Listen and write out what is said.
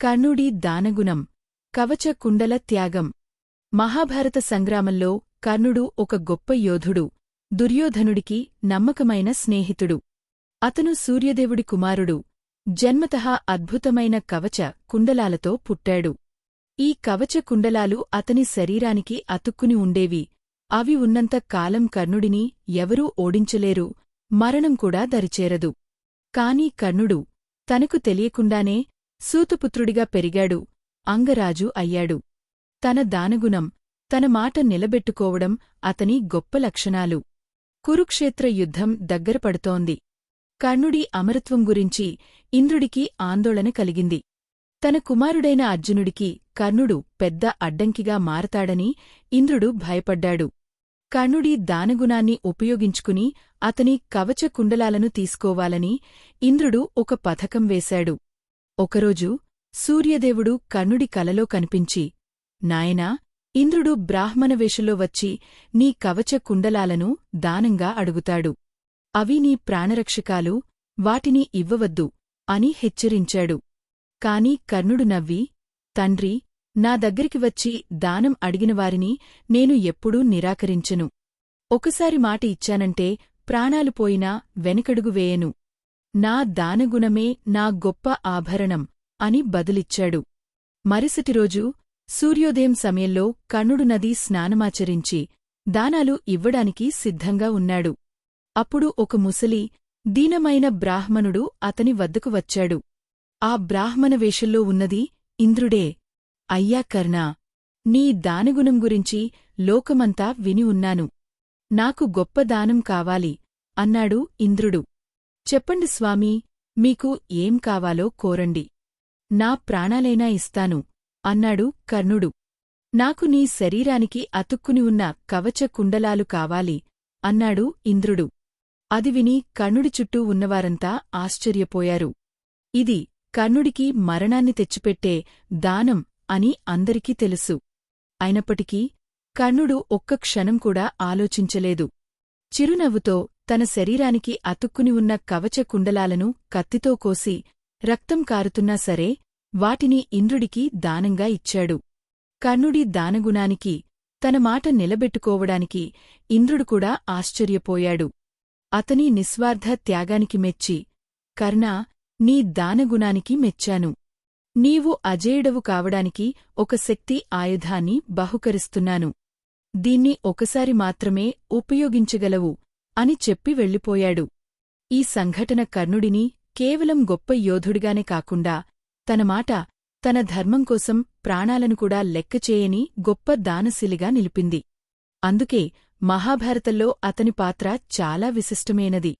కర్ణుడి దానగుణం కవచ కుండల త్యాగం. మహాభారత సంగ్రామంలో కర్ణుడు ఒక గొప్ప యోధుడు దుర్యోధనుడికి నమ్మకమైన స్నేహితుడు. అతను సూర్యదేవుడి కుమారుడు జన్మతః అద్భుతమైన కవచ కుండలాలతో పుట్టాడు. ఈ కవచ కుండలాలు అతని శరీరానికి అతుక్కుని ఉండేవి. అవి ఉన్నంత కాలం కర్ణుడిని ఎవరూ ఓడించలేరు మరణం కూడా దరిచేరదు. కాని కర్ణుడు తనకు తెలియకుండానే సూతుపుత్రుడిగా పెరిగాడు అంగరాజు అయ్యాడు. తన దానగుణం తన మాట నిలబెట్టుకోవడం అతని గొప్ప లక్షణాలు. కురుక్షేత్ర యుద్ధం దగ్గరపడుతోంది కర్ణుడి అమరత్వం గురించి ఇంద్రుడికి ఆందోళన కలిగింది. తన కుమారుడైన అర్జునుడికి కర్ణుడు పెద్ద అడ్డంకిగా మారతాడని ఇంద్రుడు భయపడ్డాడు. కర్ణుడి దానగుణాన్ని ఉపయోగించుకుని అతని కవచ కుండలాలను తీసుకోవాలని ఇంద్రుడు ఒక పథకం వేశాడు. ఒకరోజు సూర్యదేవుడు కర్ణుడి కలలో కనిపించి నాయనా ఇంద్రుడు బ్రాహ్మణవేషలో వచ్చి నీ కవచ కుండలాలను దానంగా అడుగుతాడు. అవి నీ ప్రాణరక్షకాలు వాటిని ఇవ్వవద్దు అని హెచ్చరించాడు. కాని కర్ణుడు నవ్వి తండ్రి నా దగ్గరికి వచ్చి దానం అడిగినవారిని నేను ఎప్పుడూ నిరాకరించను. ఒకసారి మాట ఇచ్చానంటే ప్రాణాలు పోయినా వెనకడుగు వేయను. నా దానగుణమే నా గొప్ప ఆభరణం అని బదులిచ్చాడు. మరుసటిరోజు సూర్యోదయం సమయంలో కర్ణుడు నది స్నానమాచరించి దానాలు ఇవ్వడానికి సిద్ధంగా ఉన్నాడు. అప్పుడు ఒక ముసలి దీనమైన బ్రాహ్మణుడు అతని వద్దకు వచ్చాడు. ఆ బ్రాహ్మణ వేషంలో ఉన్నది ఇంద్రుడే. అయ్యా కర్ణా నీ దానగుణం గురించి లోకమంతా విని ఉన్నాను. నాకు గొప్ప దానం కావాలి అన్నాడు ఇంద్రుడు. చెప్పండి స్వామీ మీకు ఏం కావాలో కోరండి. నా ప్రాణాలైనా ఇస్తాను అన్నాడు కర్ణుడు. నాకు నీ శరీరానికి అతుక్కుని ఉన్న కవచ కుండలాలు కావాలి అన్నాడు ఇంద్రుడు. అది విని కర్ణుడి చుట్టూ ఉన్నవారంతా ఆశ్చర్యపోయారు. ఇది కర్ణుడికి మరణాన్ని తెచ్చిపెట్టే దానం అని అందరికీ తెలుసు. అయినప్పటికీ కర్ణుడు ఒక్క క్షణం కూడా ఆలోచించలేదు. చిరునవ్వుతో తన శరీరానికి అతుక్కుని ఉన్న కవచ కుండలాలను కత్తితో కోసి రక్తం కారుతున్నా సరే వాటిని ఇంద్రుడికి దానంగా ఇచ్చాడు. కర్ణుడి దానగుణానికి తన మాట నిలబెట్టుకోవడానికి ఇంద్రుడు కూడా ఆశ్చర్యపోయాడు. అతని నిస్వార్థ త్యాగానికి మెచ్చి కర్ణా నీ దానగుణానికి మెచ్చాను. నీవు అజేయుడవు కావడానికి ఒక శక్తి ఆయుధాన్ని బహుకరిస్తున్నాను. దీన్ని ఒకసారి మాత్రమే ఉపయోగించగలవు. అని చెప్పి వెళ్ళిపోయాడు. ఈ సంఘటన కర్ణుడిని కేవలం గొప్ప యోధుడిగానే కాకుండా తన మాట తన ధర్మం కోసం ప్రాణాలను కూడా లెక్కచేయని గొప్ప దానశిలిగా నిలిపింది. అందుకే మహాభారతంలో అతని పాత్ర చాలా విశిష్టమైనది.